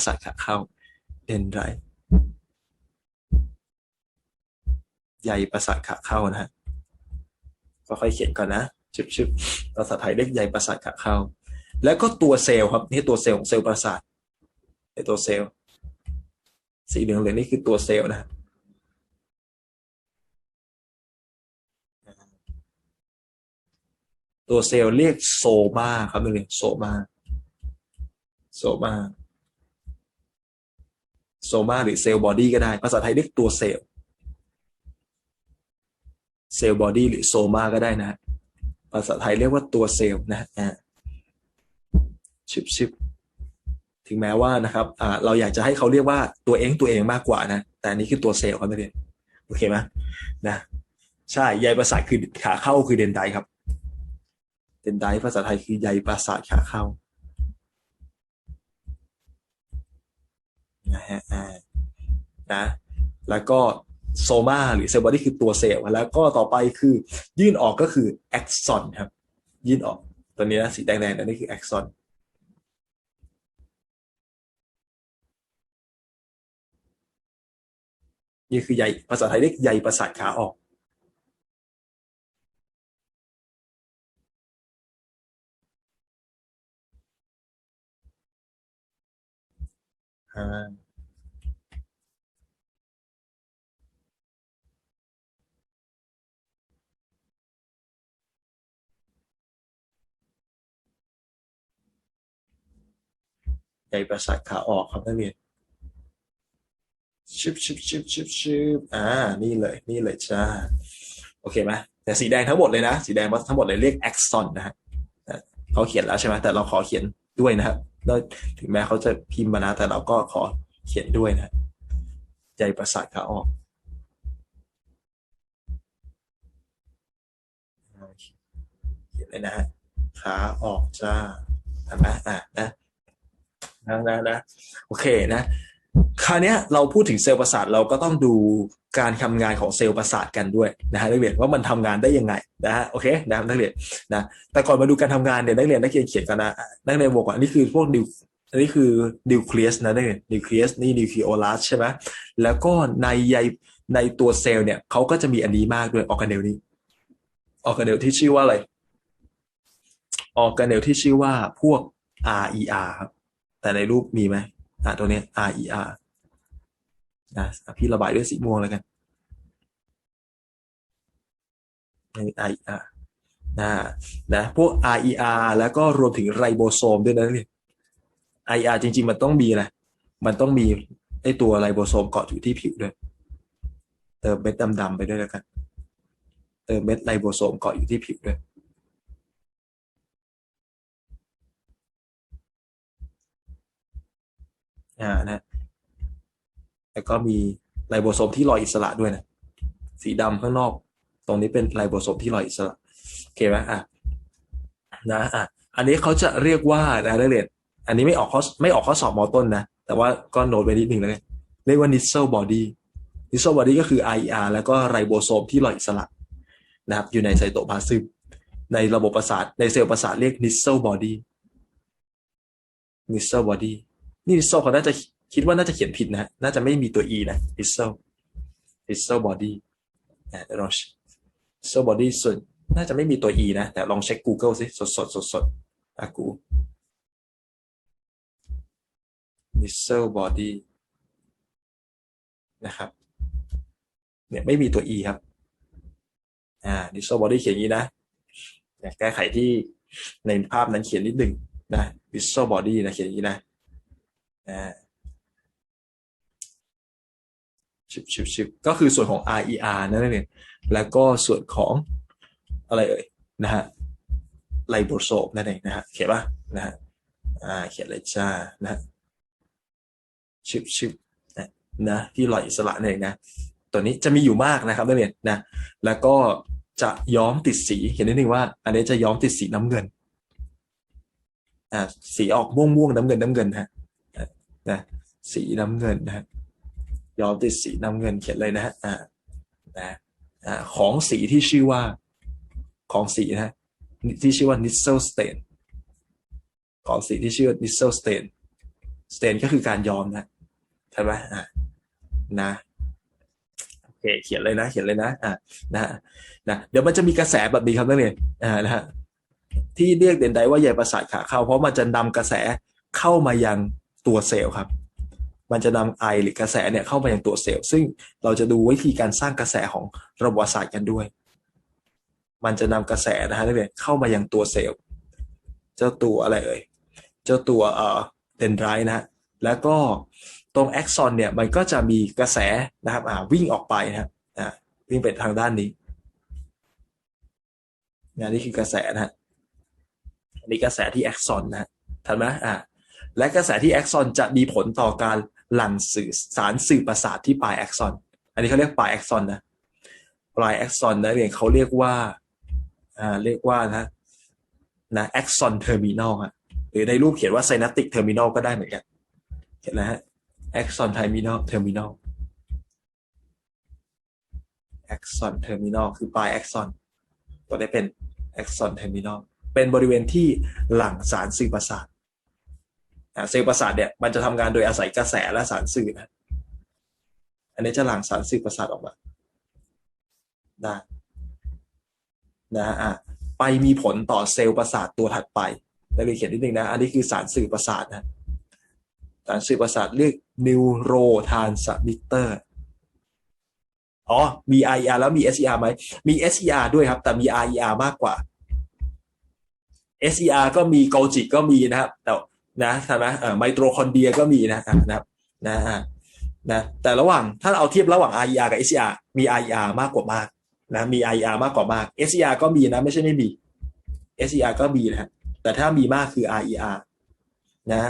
ประสาทขาเข้าเดนไรใยประสาทขาเข้านะฮะค่อยเขียนก่อนนะชึบๆภาษาไทยเรียกใยประสาทขาเข้า แล้วก็ตัวเซลล์ครับนี่ตัวเซลล์ของเซลล์ประสาทไอตัวเซลล์สีเหลืองเหลืองนี่คือตัวเซลล์นะตัวเซลล์เรียกโซมาครับนักเรียนโซมาโซมา โซมาหรือเซลล์บอดี้ก็ได้ ภาษาไทยเรียกตัวเซลล์เซลล์บอดี้หรือโซมาก็ได้นะ ภาษาไทยเรียกว่าตัวเซลล์นะฮะอ่าชิบชิบถึงแม้ว่านะครับอ่าเราอยากจะให้เขาเรียกว่าตัวเองตัวเองมากกว่านะ แต่อันนี้คือตัวเซลล์ครับนักเรียนโอเคไหมนะใช่ใยประสาทคือขาเข้าคือเดนไดครับเดนไดภาษาไทยคือใยประสาทขาเข้า นะฮะอ่านะ แล้วก็โซมาหรือเซลล์บอดี้คือตัวเซลล์แล้วก็ต่อไปคือยื่นออกก็คือแอ็กซอนครับ ยื่นออกตัวนี้นะสีแดงๆอันนี้คือแอ็กซอนนี่คือใยภาษาไทยเรียกใยประสาทขาออก อ่าใยประสาทขาออกครับนักเรียนชิบชิบชิบชิบชิบอ่า นี่เลย นี่เลยจ้า โอเคไหมแต่สีแดงทั้งหมดเลยนะ สีแดงทั้งหมดเลยเรียกแอ็กซอนนะฮะเขาเขียนแล้วใช่ไหมแต่เราขอเขียน ด้วยนะครับแล้วถึงแม้เขาจะพิมพ์มานะแต่เราก็ขอเขียนด้วยนะใจประสาทขาออกเขียนเลยนะฮะขาออกจ้าเห็นไหมอะนะนะนะนะโอเคนะ คราวนี้เราพูดถึงเซลล์ประสาทเราก็ต้องดูการทำงานของเซลล์ประสาทกันด้วยนะฮะนักเรียนว่ามันทำงานได้ยังไงนะฮะโอเคนะครับนักเรียนนะแต่ก่อนมาดูการทำงานเนี่ยนักเรียนนักเรียนเขียนกันนะนักเรียนบอกว่านี่คือพวกนิวอันนี้คือนิวเคลียสนะนักเรียนนิวเคลียสนี่นิวคลีโอลัสใช่ไหมแล้วก็ในใยในตัวเซลล์เนี่ยเขาก็จะมีอันนี้มากด้วยออร์แกเนลนี้ออร์แกเนลที่ชื่อว่าอะไรออร์แกเนลที่ชื่อว่าพวก RER ครับแต่ในรูปมีไหม อะตัวนี้ RER นะพี่ระบายด้วยสีม่วงแล้วกันใน RER นะนะพวก RER แล้วก็รวมถึงไรโบโซมด้วยนะเนี่ย RER จริง ๆ มันต้องมีนะมันต้องมีไอตัวไรโบโซมเกาะอยู่ที่ผิวด้วย เติมเม็ดดำๆไปด้วยแล้วกัน เติมเม็ดไรโบโซมเกาะอยู่ที่ผิวด้วย อ่า นะแล้วก็มีไรโบโซมที่ลอยอิสระด้วยนะ สีดำข้างนอก ตรงนี้เป็นไรโบโซมที่ลอยอิสระโอเคไหมอะนะอะอันนี้เขาจะเรียกว่านะนักเรียนอันนี้ไม่ออกข้อไม่ออกข้อสอบมอต้นนะ แต่ว่าก็โน้ตไว้นิดนึงแล้วกันเรียกว่า Nissel body Nissel body ก็คือ IER แล้วก็ไรโบโซมที่ลอยอิสระนะครับ อยู่ในไซโตพลาซึมในระบบประสาทในเซลล์ประสาทเรียก Nissel body Nissel body นี่ Nissel เขาน่าจะคิดว่าน่าจะเขียนผิดนะ น่าจะไม่มีตัว e นะ Nissel Nissel body นะเดี๋ยวลอง Nissel body ส่วนน่าจะไม่มีตัว e นะ แต่ลองเช็ค Google สิสดสดสดสดอะกู Nissel body นะครับ เนี่ยไม่มีตัว e ครับ อ่า Nissel body เขียนอย่างนี้นะ อยากแก้ไขที่ในภาพนั้นเขียนนิดหนึ่งนะ Nissel body นะเขียนอย่างนี้นะ ชิบชิบชิบก็คือส่วนของ RER นั่นเองแล้วก็ส่วนของอะไรเอ่ยนะฮะไลโบโซมนั่นเองนะฮะเขียนป่ะนะฮะอ่าเขียนเลยจ้านะฮะชิบชิบนะนะที่ลอยอิสระนั่นเองนะตัวนี้จะมีอยู่มากนะครับนักเรียนนะแล้วก็จะย้อมติดสีเขียนนิดนึงว่า อันนี้จะย้อมติดสีน้ำเงินอ่าสีออกม่วงม่วงๆน้ำเงินน้ำเงินฮะ นะสีน้ำเงินนะยอมติดสีน้ำเงินเขียนเลยนะฮะอ่านะอ่าของสีที่ชื่อว่าของสีนะ ที่ชื่อว่า Nissel stain ของสีที่ชื่อว่า Nissel stain stain ก็คือการยอมนะใช่ไหมอะนะโอเคเขียนเลยนะ เขียนเลยนะอะนะนะเดี๋ยวมันจะมีกระแสแบบนี้ครับนักเรียนอ่านะฮะที่เรียกเด่นใดว่าใยประสาทขาเข้า เพราะมันจะนำกระแสเข้ามายัง ตัวเซลล์ครับ มันจะนำไอหรือกระแสเนี่ยเข้ามายังตัวเซลล์ ซึ่งเราจะดูวิธีการสร้างกระแสของระบบประสาทกันด้วย มันจะนำกระแสนะฮะนักเรียนเข้ามายังตัวเซลล์ เจ้าตัวอะไรเอ่ย เจ้าตัวเอ่อเดนไรต์นะฮะ แล้วก็ตรงแอ็กซอนเนี่ยมันก็จะมีกระแสนะครับอ่าวิ่งออกไปนะครับอ่าวิ่งไปทางด้านนี้นะนี่คือกระแสนะฮะอันนี้กระแสที่แอ็กซอนนะฮะทันไหมอ่า และกระแสที่แอ็กซอนจะมีผลต่อการหลั่งสื่อสารสื่อประสาทที่ปลายแอ็กซอน อันนี้เขาเรียกปลายแอ็กซอนนะปลายแอ็กซอนนะเรียนเขาเรียกว่าอ่าเรียกว่านะนะแอ็กซอนเทอร์มินอลฮะหรือในรูปเขียนว่าไซนัติกเทอร์มินอลก็ได้เหมือนกันเห็นไหมฮะ axon terminal terminal axon terminal คือปลาย axon ตัวนี้เป็น axon terminal เป็นบริเวณที่หลั่งสารสื่อประสาท เซลล์ประสาทเนี่ยมันจะทำงานโดยอาศัยกระแสและสารสื่อนะ อันนี้จะหลั่งสารสื่อประสาทออกมานะนะอะไปมีผลต่อเซลล์ประสาทตัวถัดไปแล้วเรียนเขียนนิดนึงนะ อันนี้คือสารสื่อประสาทนะ สารสื่อประสาทเรียก neurotransmitter อ๋อ มี IER แล้วมี SER ไหม มี SER ด้วยครับ แต่มี RER มากกว่า SER ก็มีโกจิก็มีนะครับ แต่ นะใช่ไหมเอ่อไมโตคอนเดียก็มีนะนะครับนะอะนะแต่ระหว่างถ้าเอาเทียบระหว่าง RER กับ SER มี RER มากกว่ามากนะมี RER มากกว่ามาก SER ก็มีนะไม่ใช่ไม่มี SER ก็มีนะแต่ถ้ามีมากคือ RER นะ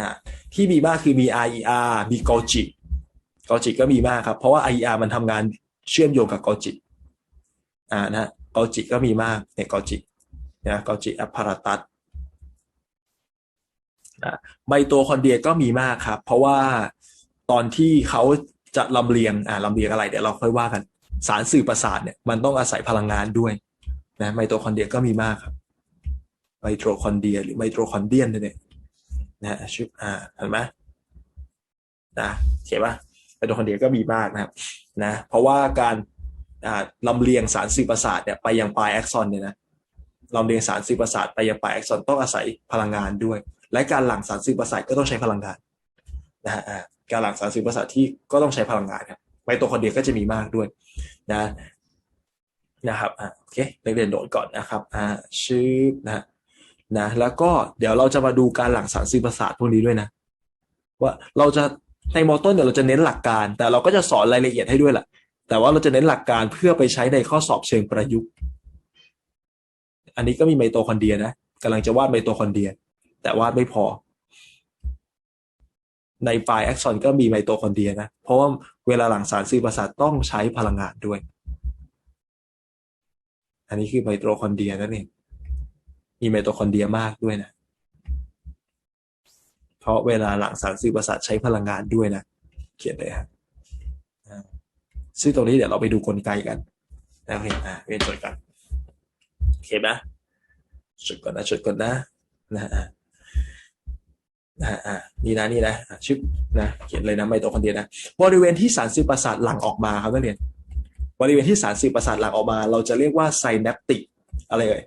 อะที่มีมากคือมี RER มีโกจิโกจิก็มีมากครับเพราะว่า RER มันทำงานเชื่อมโยงกับโกจิอ่านะโกจิก็มีมากเนี่ยโกจินะโกจิอัพพาราตัส ไมโตคอนเดียก็มีมากครับ เพราะว่าตอนที่เขาจะลำเลียงอ่าลำเลียงอะไรเดี๋ยวเราค่อยว่ากัน สารสื่อประสาทเนี่ยมันต้องอาศัยพลังงานด้วยนะไมโตคอนเดียก็มีมากครับไมโตคอนเดีย หรือไมโตคอนเดียนเนี่ยนะชื่ออ่าเห็นไหมนะเขียนป่ะไมโตคอนเดียก็มีมากนะครับนะเพราะว่าการอ่าลำเลียงสารสื่อประสาทเนี่ยไปยังปลายแอ็กซอนเนี่ยนะลำเลียงสารสื่อประสาทไปยังปลายแอ็กซอนต้องอาศัยพลังงานด้วย และการหลั่งสารสื่อประสาทก็ต้องใช้พลังงานนะฮะการหลั่งสารสื่อประสาทที่ก็ต้องใช้พลังงานครับไมโตคอนเดรียก็จะมีมากด้วยนะนะครับอ่าโอเคเรียนโดดก่อนนะครับอ่าชื่อนะนะแล้วก็เดี๋ยวเราจะมาดูการหลั่งสารสื่อประสาทพวกนี้ด้วยนะ ว่าเราจะในมอต้นเดี๋ยวเราจะเน้นหลักการ แต่เราก็จะสอนรายละเอียดให้ด้วยแหละแต่ว่าเราจะเน้นหลักการเพื่อไปใช้ในข้อสอบเชิงประยุกต์ อันนี้ก็มีไมโตคอนเดรียนะกำลังจะวาดไมโตคอนเดรีย แต่วาดไม่พอ ในปลายแอ็กซอนก็มีไมโตคอนเดรียนะ เพราะว่าเวลาหลังสารสื่อประสาทต้องใช้พลังงานด้วย อันนี้คือไมโตคอนเดรียนั่นเองมีไมโตคอนเดรียมากด้วยนะ เพราะเวลาหลังสารสื่อประสาทใช้พลังงานด้วยนะ เขียนเลยครับซึ่งตรงนี้เดี๋ยวเราไปดูกลไกกันนะโอเคอ่าเรียนจดกันโอเคไหมจดก่อนนะจดก่อนนะนะอ่า นะอ่านี่นะนี่นะชื่อนะเขียนเลยนะไมโตคอนเดรียนะบริเวณที่สารสื่อประสาทหลั่งออกมาครับนักเรียน บริเวณที่สารสื่อประสาทหลั่งออกมา เราจะเรียกว่าไซนัปติกอะไรเอ่ย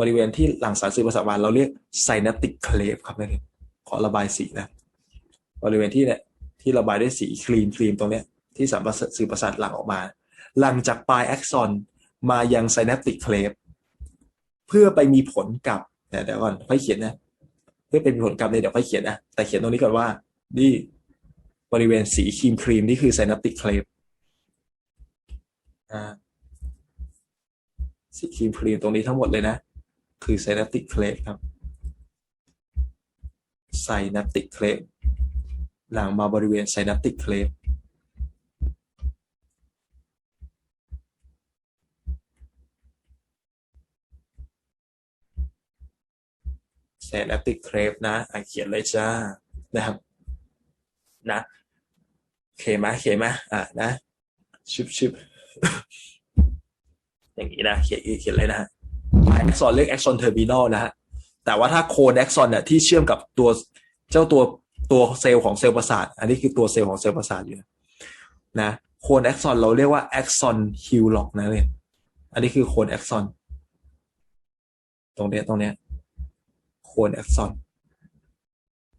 บริเวณที่หลั่งสารสื่อประสาทมาเราเรียกไซนัปติกเคลฟครับนักเรียนขอระบายสีนะ บริเวณที่เนี่ยที่ระบายด้วยสีครีมครีมตรงเนี้ยที่สารสื่อประสาทหลั่งออกมา หลังจากปลายแอ็กซอนมายังไซนัปติกเคลฟเพื่อไปมีผลกับเดี๋ยวก่อนค่อยเขียนนะ เพื่อเป็นผลกรรมเนี่ยเดี๋ยวค่อยเขียนนะ แต่เขียนตรงนี้ก่อนว่านี่บริเวณสีครีมครีมนี่คือไซนัปติกเคลฟสีครีมครีมตรงนี้ทั้งหมดเลยนะ คือไซนัปติกเคลฟครับไซนัปติกเคลฟหลังมาบริเวณไซนัปติกเคลฟ ไซนัปติกเคลฟนะอะเขียนเลยจ้านะครับนะเคไหมเคไหมอะนะชิบชิบอย่างนี้นะเขียนเขียนเลยนะฮะแอ็กซอนเรียกแอ็กซอนเทอร์มินอลนะฮะแต่ว่าถ้าโคนแอ็กซอนเนี่ยที่เชื่อมกับตัวเจ้าตัวตัวเซลล์ของเซลล์ประสาท อันนี้คือตัวเซลล์ของเซลล์ประสาทอยู่นะนะโคนแอ็กซอนเราเรียกว่าแอ็กซอนฮิลล็อกนะเนี่ยอันนี้คือโคนแอ็กซอนตรงเนี้ยตรงเนี้ย นแอ็กซอน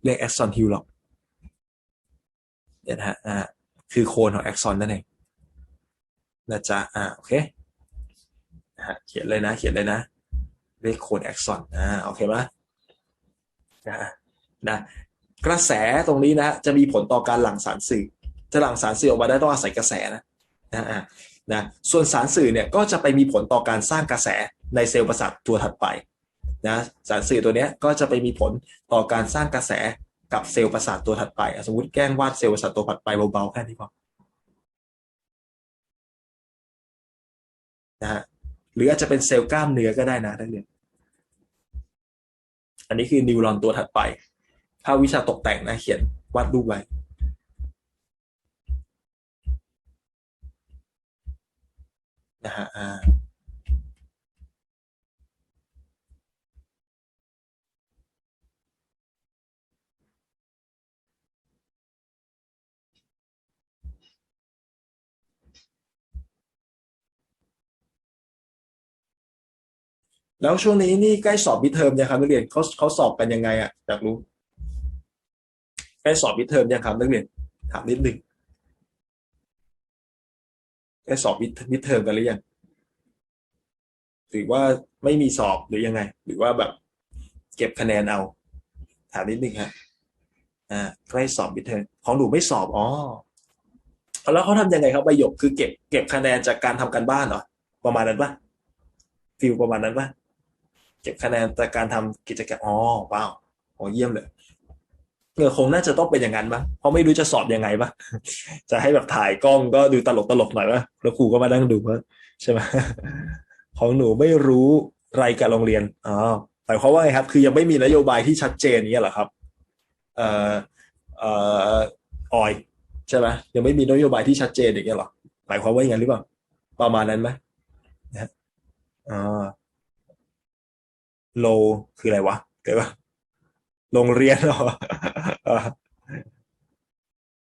เรียกแอ็กซอนฮิลล็อกเนี่ยนะฮะอ่าคือโคนของแอ็กซอนนั่นเองนะจ๊ะอ่าโอเคนะฮะเขียนเลยนะเขียนเลยนะเรียกโคนแอ็กซอนอ่าโอเคไหมนะนะกระแสตรงนี้นะ จะมีผลต่อการหลั่งสารสื่อ จะหลั่งสารสื่อออกมาได้ต้องอาศัยกระแสนะนะนะส่วนสารสื่อเนี่ยก็จะไปมีผลต่อการสร้างกระแสในเซลล์ประสาทตัวถัดไป นะสารสื่อตัวเนี้ยก็จะไปมีผลต่อการสร้างกระแสกับเซลล์ประสาทตัวถัดไป สมมติแกล้งวาดเซลล์ประสาทตัวถัดไปเบาๆแค่นี้พอนะฮะหรืออาจจะเป็นเซลล์กล้ามเนื้อก็ได้นะนักเรียนอันนี้คือนิวรอนตัวถัดไป ถ้าวิชาตกแต่งนะเขียนวาดรูปไว้นะฮะ แล้วช่วงนี้นี่ใกล้สอบมิดเทอมยังครับนักเรียนเขาเขาสอบกันยังไงอะอยากรู้ ใกล้สอบมิดเทอมยังครับนักเรียนถามนิดหนึ่งใกล้สอบมิดมิดเทอมกันหรือยังหรือว่าไม่มีสอบหรือยังไง หรือว่าแบบ เก็บคะแนนเอา ถามนิดนึงฮะอ่าใกล้สอบมิดเทอมของหนูไม่สอบอ๋อแล้วเขาทำยังไงครับประโยคคือเก็บเก็บคะแนนจากการทำการบ้านเหรอประมาณนั้นปะฟิลประมาณนั้นปะ เก็บคะแนนจากการทำกิจกรรมอ๋อว้าวโอ้เยี่ยมเลยเออคงน่าจะต้องเป็นอย่างนั้นปะเพราะไม่รู้จะสอบยังไงปะจะให้แบบถ่ายกล้องก็ดูตลกตลกหน่อยปะแล้วครูก็มานั่งดูว่าใช่ไหมของหนูไม่รู้ไรการโรงเรียนอ๋อหมายความว่าไงครับ คือยังไม่มีนโยบายที่ชัดเจนนี้เหรอครับ เอ่อเอ่อออยใช่ไหมยังไม่มีนโยบายที่ชัดเจนอย่างเงี้ยหรอหมายความว่าอย่างนั้นหรือเปล่าประมาณนั้นไหมนะฮะอ่า โลคืออะไรวะเกิดว่าโรงเรียนหรออ่า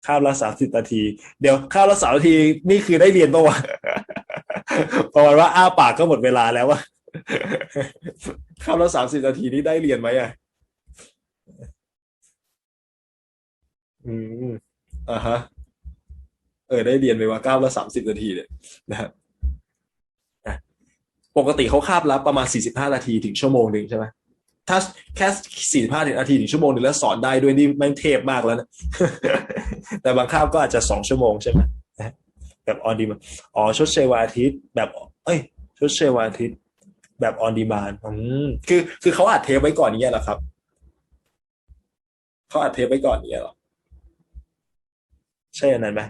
คาบละสามสิบนาที เดี๋ยวคาบละสามนาทีนี่คือได้เรียนปะวะประมาณว่าอ้าปากก็หมดเวลาแล้ววะคาบละสามสิบนาทีนี่ได้เรียนไหมอะอืมอ่าฮะ เออ ได้เรียนไปว่าเก้าละสามสิบนาทีเนี่ยนะครับอะ ปกติเขาคาบละประมาณสี่สิบห้านาทีถึงชั่วโมงหนึ่งใช่ไหมถ้าแค่สี่สิบห้านาทีถึงชั่วโมงหนึ่งแล้วสอนได้ด้วยนี่แม่งเทพมากแล้วนะ แต่บางคาบก็อาจจะสองชั่วโมงใช่ไหมแบบออนดีมาอ๋อชดเชยวันอาทิตย์แบบ เอ้ยชดเชยวันอาทิตย์แบบออนดีมานอืมคือ คือเขาอัดเทปไว้ก่อนอย่างเงี้เหรอครับเขาอัดเทปไว้ก่อนอย่างเงี้เหรอใช่อันนั้นไหม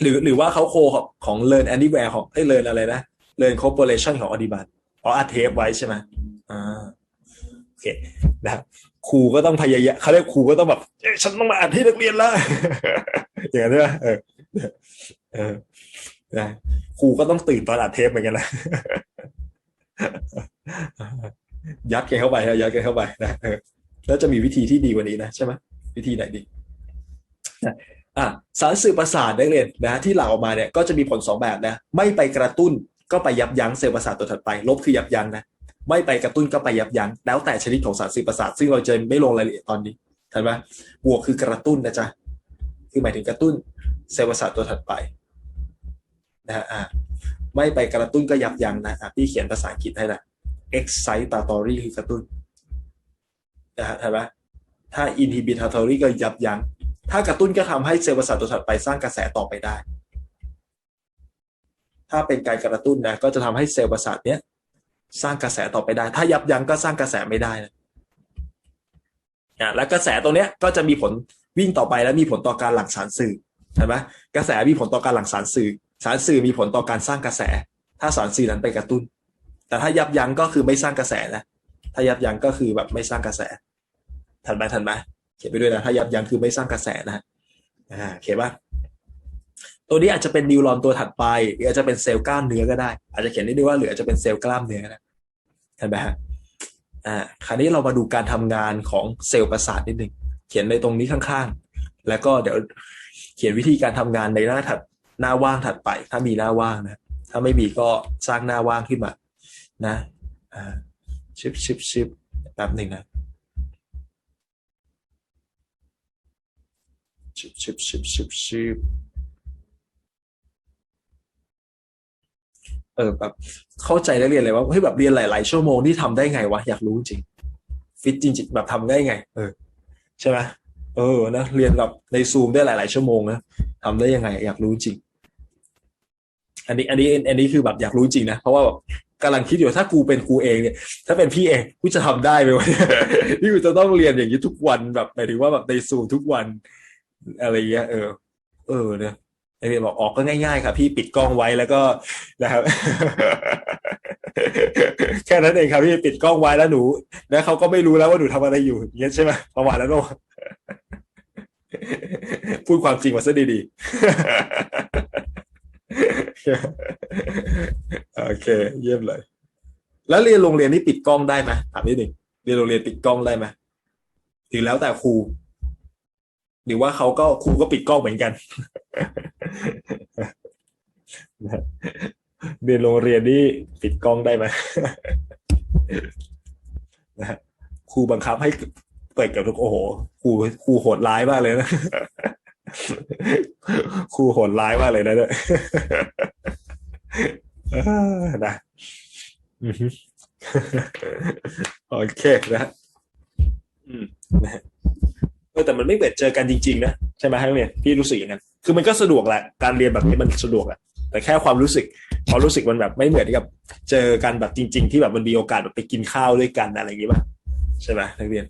หรือหรือว่าเขาโคของของ Learn Anywhere ของเอ้ย Learn อะไรนะ Learn Corporation ของ Audible อ๋ออัดเทปไว้ใช่ไหมอ่าโอเคนะครับครูก็ต้องพยายามเขาเรียกครูก็ต้องแบบเอ้ยฉันต้องมาอัดให้นักเรียนแล้วอย่างนั้นใช่ไหมเออเออนะครูก็ต้องตื่นตอนอัดเทปเหมือนกันนะยัดแกเข้าไปนะยัดแกเข้าไปนะเออแล้วจะมีวิธีที่ดีกว่านี้นะใช่ไหมวิธีไหนดีอะสารสื่อประสาทนักเรียนนะที่หลั่งออกมาเนี่ยก็จะมีผลสองแบบนะไม่ไปกระตุ้น ก็ไปยับยั้งเซลล์ประสาทตัวถัดไป ลบคือยับยั้งนะไม่ไปกระตุ้นก็ไปยับยั้งแล้วแต่ชนิดของสารสื่อประสาทซึ่งเราจะไม่ลงรายละเอียดตอนนี้เห็นไหมบวกคือกระตุ้นนะจ๊ะคือหมายถึงกระตุ้นเซลล์ประสาทตัวถัดไปนะฮะอะไม่ไปกระตุ้นก็ยับยั้งนะอะพี่เขียนภาษาอังกฤษให้นะ excitatory คือกระตุ้นนะฮะเห็นไหมถ้า inhibitory ก็ยับยั้งถ้ากระตุ้นก็ทำให้เซลล์ประสาทตัวถัดไปสร้างกระแสต่อไปได้ ถ้าเป็นการกระตุ้นนะก็จะทำให้เซลล์ประสาทเนี้ยสร้างกระแสต่อไปได้ ถ้ายับยั้งก็สร้างกระแสไม่ได้นะอะและกระแสตรงเนี้ยก็จะมีผลวิ่งต่อไปและมีผลต่อการหลั่งสารสื่อเห็นไหมกระแสมีผลต่อการหลั่งสารสื่อ สารสื่อมีผลต่อการสร้างกระแส ถ้าสารสื่อนั้นไปกระตุ้น แต่ถ้ายับยั้งก็คือไม่สร้างกระแสนะถ้ายับยั้งก็คือแบบไม่สร้างกระแส ทันไหมทันไหมเขียนไปด้วยนะถ้ายับยั้งคือไม่สร้างกระแสนะฮะอ่าโอเคป่ะ ตัวนี้อาจจะเป็นนิวรอนตัวถัดไปหรืออาจจะเป็นเซลล์กล้ามเนื้อก็ได้ อาจจะเขียนได้ด้วยว่าหรืออาจจะเป็นเซลล์กล้ามเนื้อก็ได้เห็นไหมฮะอ่าคราวนี้เรามาดูการทำงานของเซลล์ประสาทนิดหนึ่งเขียนในตรงนี้ข้างๆ แล้วก็เดี๋ยวเขียนวิธีการทำงานในหน้าถัดหน้าว่างถัดไป ถ้ามีหน้าว่างนะ ถ้าไม่มีก็สร้างหน้าว่างขึ้นมา นะอ่าชิปชิปชิปแป๊บหนึ่งนะชิบชิบชิบชิบชิบ เออแบบเข้าใจนักเรียนเลยว่าเฮ้ยแบบเรียนหลาย ๆ ชั่วโมงที่ทำได้ไงวะอยากรู้จริง ฟิตจริง ๆ แบบทำได้ไง เออ ใช่ไหมเออนะเรียนแบบในซูมได้หลาย ๆ ชั่วโมงนะทำได้ยังไง อยากรู้จริง อันนี้ อันนี้ อันนี้คือแบบอยากรู้จริงนะเพราะว่าแบบกำลังคิดอยู่ถ้ากูเป็นครูเองเนี่ย ถ้าเป็นพี่เองกูจะทำได้ไหมวะเนี่ยที่กูจะต้องเรียนอย่างนี้ทุกวันแบบหมายถึงว่าแบบในซูมทุกวัน อะไรเงี้ยเออ เออเนี่ย ไอเรียนบอกออกก็ง่ายๆครับพี่ปิดกล้องไว้แล้วก็นะครับ แค่นั้นเองครับพี่ปิดกล้องไว้แล้วหนู แล้วเขาก็ไม่รู้แล้วว่าหนูทำอะไรอยู่อย่างเงี้ยใช่ไหมประมาณนั้นโอ้พูดความจริงมาซะดีๆโอเค เยี่ยมเลย แล้วเรียนโรงเรียนนี่ปิดกล้องได้ไหมถามนิดหนึ่งเรียนโรงเรียนปิดกล้องได้ไหมหรือแล้วแต่ครูหรือว่าเขาก็ครูก็ปิดกล้องเหมือนกัน เรียนโรงเรียนนี่ปิดกล้องได้ไหมนะฮะครูบังคับให้เปิดกับทุกโอ้โหครูครูโหดร้ายมากเลยนะครูโหดร้ายมากเลยนะเนี่ยเออนะอือฮึโอเคนะฮะอืมนะฮะเออแต่มันไม่เหมือนเจอกันจริง ๆ นะ ใช่ไหมครับเนี่ยพี่รู้สึกอย่างนั้น คือมันก็สะดวกแหละ การเรียนแบบนี้มันสะดวกแหละแต่แค่ความรู้สึกความรู้สึกมันแบบไม่เหมือนกับ เจอกันแบบจริง ๆ ที่แบบมันมีโอกาสแบบไปกินข้าวด้วยกันอะไรอย่างงี้ป่ะใช่ไหมนักเรียน